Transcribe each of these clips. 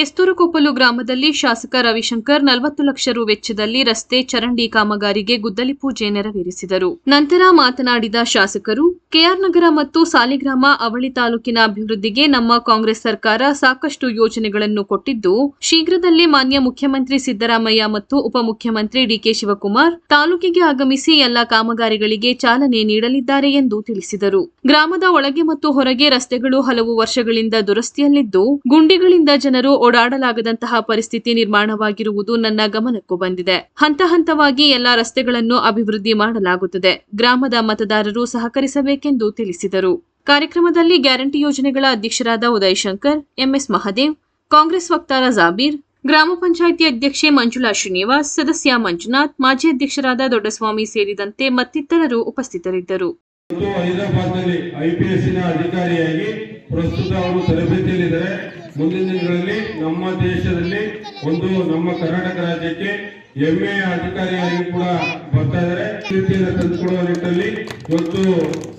ಕೆಸ್ತೂರುಕೊಪ್ಪಲು ಗ್ರಾಮದಲ್ಲಿ ಶಾಸಕ ರವಿಶಂಕರ್ ನಲವತ್ತು ಲಕ್ಷ ರು ವೆಚ್ಚದಲ್ಲಿ ರಸ್ತೆ ಚರಂಡಿ ಕಾಮಗಾರಿಗೆ ಗುದ್ದಲಿ ಪೂಜೆ ನೆರವೇರಿಸಿದರು. ನಂತರ ಮಾತನಾಡಿದ ಶಾಸಕರು ಕೆಆರ್ ನಗರ ಮತ್ತು ಸಾಲಿಗ್ರಾಮ ಅವಳಿ ತಾಲೂಕಿನ ಅಭಿವೃದ್ಧಿಗೆ ನಮ್ಮ ಕಾಂಗ್ರೆಸ್ ಸರ್ಕಾರ ಸಾಕಷ್ಟು ಯೋಜನೆಗಳನ್ನು ಕೊಟ್ಟಿದ್ದು, ಶೀಘ್ರದಲ್ಲೇ ಮಾನ್ಯ ಮುಖ್ಯಮಂತ್ರಿ ಸಿದ್ದರಾಮಯ್ಯ ಮತ್ತು ಉಪಮುಖ್ಯಮಂತ್ರಿ ಡಿಕೆ ಶಿವಕುಮಾರ್ ತಾಲೂಕಿಗೆ ಆಗಮಿಸಿ ಎಲ್ಲ ಕಾಮಗಾರಿಗಳಿಗೆ ಚಾಲನೆ ನೀಡಲಿದ್ದಾರೆ ಎಂದು ತಿಳಿಸಿದರು. ಗ್ರಾಮದ ಒಳಗೆ ಮತ್ತು ಹೊರಗೆ ರಸ್ತೆಗಳು ಹಲವು ವರ್ಷಗಳಿಂದ ದುರಸ್ತಿಯಲ್ಲಿದ್ದು, ಗುಂಡಿಗಳಿಂದ ಜನರು ಓಡಾಡಲಾಗದಂತಹ ಪರಿಸ್ಥಿತಿ ನಿರ್ಮಾಣವಾಗಿರುವುದು ನನ್ನ ಗಮನಕ್ಕೂ ಬಂದಿದೆ. ಹಂತ ಹಂತವಾಗಿ ಎಲ್ಲಾ ರಸ್ತೆಗಳನ್ನು ಅಭಿವೃದ್ಧಿ ಮಾಡಲಾಗುತ್ತದೆ. ಗ್ರಾಮದ ಮತದಾರರು ಸಹಕರಿಸಬೇಕೆಂದು ತಿಳಿಸಿದರು. ಕಾರ್ಯಕ್ರಮದಲ್ಲಿ ಗ್ಯಾರಂಟಿ ಯೋಜನೆಗಳ ಅಧ್ಯಕ್ಷರಾದ ಉದಯ್ ಶಂಕರ್ ಎಂಎಸ್ ಮಹದೇವ್, ಕಾಂಗ್ರೆಸ್ ವಕ್ತಾರ ಜಾಬೀರ್, ಗ್ರಾಮ ಪಂಚಾಯಿತಿ ಅಧ್ಯಕ್ಷೆ ಮಂಜುಳಾ ಶ್ರೀನಿವಾಸ್, ಸದಸ್ಯ ಮಂಜುನಾಥ್, ಮಾಜಿ ಅಧ್ಯಕ್ಷರಾದ ದೊಡ್ಡಸ್ವಾಮಿ ಸೇರಿದಂತೆ ಮತ್ತಿತರರು ಉಪಸ್ಥಿತರಿದ್ದರು. ಹೈದರಾಬಾದ್ನಲ್ಲಿ ಐಪಿಎಸ್ನ ಅಧಿಕಾರಿಯಾಗಿ ಪ್ರಸ್ತುತ ಅವರು ತರಬೇತಿಯಲ್ಲಿದ್ದಾರೆ. ಮುಂದಿನ ದಿನಗಳಲ್ಲಿ ನಮ್ಮ ದೇಶದಲ್ಲಿ ಒಂದು ನಮ್ಮ ಕರ್ನಾಟಕ ರಾಜ್ಯಕ್ಕೆ ಹೆಮ್ಮೆಯ ಅಧಿಕಾರಿಯಾಗಿ ಕೂಡ ಬರ್ತಾ ಇದ್ದಾರೆ ಕೀರ್ತಿಯನ್ನು ತಂದುಕೊಡುವ ನಿಟ್ಟಿನಲ್ಲಿ ಇವತ್ತು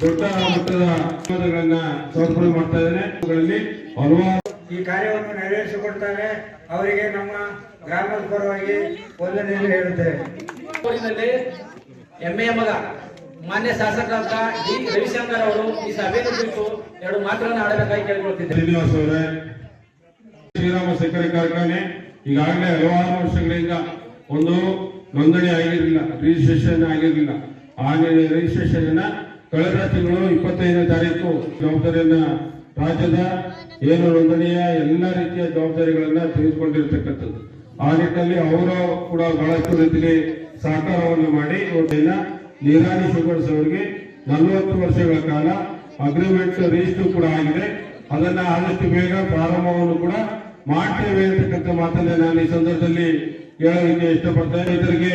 ದೊಡ್ಡ ಮಟ್ಟದ ಸಮಾಧಾನಗಳನ್ನ ಸಮರ್ಪಣೆ ಮಾಡ್ತಾ ಇದ್ದಾರೆ ಅವುಗಳಲ್ಲಿ ಹಲವಾರು ಈ ಕಾರ್ಯವನ್ನು ನೆರವೇರಿಸಿಕೊಡ್ತಾರೆ. ಅವರಿಗೆ ನಮ್ಮ ಗ್ರಾಮದ ಪರವಾಗಿ ವಂದನೆಯನ್ನು ಹೇಳುತ್ತೇವೆ. ಊರಿನಲ್ಲಿ ಎಂಎ ಮಗ ಮಾನ್ಯ ಶಾಸಕರಾದ ಡಿ. ರವಿಶಂಕರ್ ಅವರು ಈ ಸಭೆಯಲ್ಲಿ ಕುರಿತು ಎರಡು ಮಾತುಗಳನ್ನು ಆಡಬೇಕಾಗಿ ಕೇಳಿಕೊಳ್ತಿದ್ದೆ. ಶ್ರೀನಿವಾಸ್ ಅವರೇ ಶ್ರೀರಾಮ ಸಕ್ಕರೆ ಕಾರ್ಖಾನೆ ಈಗಾಗಲೇ ಹಲವಾರು ವರ್ಷಗಳಿಂದ ಒಂದು ನೋಂದಣಿ ಆಗಿರಲಿಲ್ಲ ರಿಜಿಸ್ಟ್ರೇಷನ್ ಆಗಿರಲಿಲ್ಲ. ಆ ರಿಜಿಸ್ಟ್ರೇಷನ್ ಅನ್ನ ಕಳೆದ ತಿಂಗಳು ಇಪ್ಪತ್ತೈದನೇ ತಾರೀಕು ಜವಾಬ್ದಾರಿಯನ್ನ ರಾಜ್ಯದ ಏನು ನೋಂದಣಿಯ ಎಲ್ಲ ರೀತಿಯ ಜವಾಬ್ದಾರಿಗಳನ್ನ ತೆಗೆದುಕೊಂಡಿರ್ತಕ್ಕಂಥದ್ದು. ಆ ನಿಟ್ಟಿನಲ್ಲಿ ಅವರು ಕೂಡ ಬಹಳಷ್ಟು ರೀತಿಯಲ್ಲಿ ಸಹಕಾರವನ್ನು ಮಾಡಿ ಇವತ್ತಿನ ನೀರಾಣಿ ಶುಗರ್ಸ್ ಅವರಿಗೆ ನಲವತ್ತು ವರ್ಷಗಳ ಕಾಲ ಅಗ್ರಿಮೆಂಟ್ ರಿಜಿಸ್ಟರ್ ಕೂಡ ಆಗಿದೆ. ಅದನ್ನ ಆದಷ್ಟು ಬೇಗ ಪ್ರಾರಂಭವನ್ನು ಕೂಡ ಮಾಡ್ತೇವೆ ಅಂತಕ್ಕಂಥ ಮಾತನ್ನ ನಾನು ಈ ಸಂದರ್ಭದಲ್ಲಿ ಹೇಳಲಿಕ್ಕೆ ಇಷ್ಟಪಡ್ತಾರೆ ಇದರಿಗೆ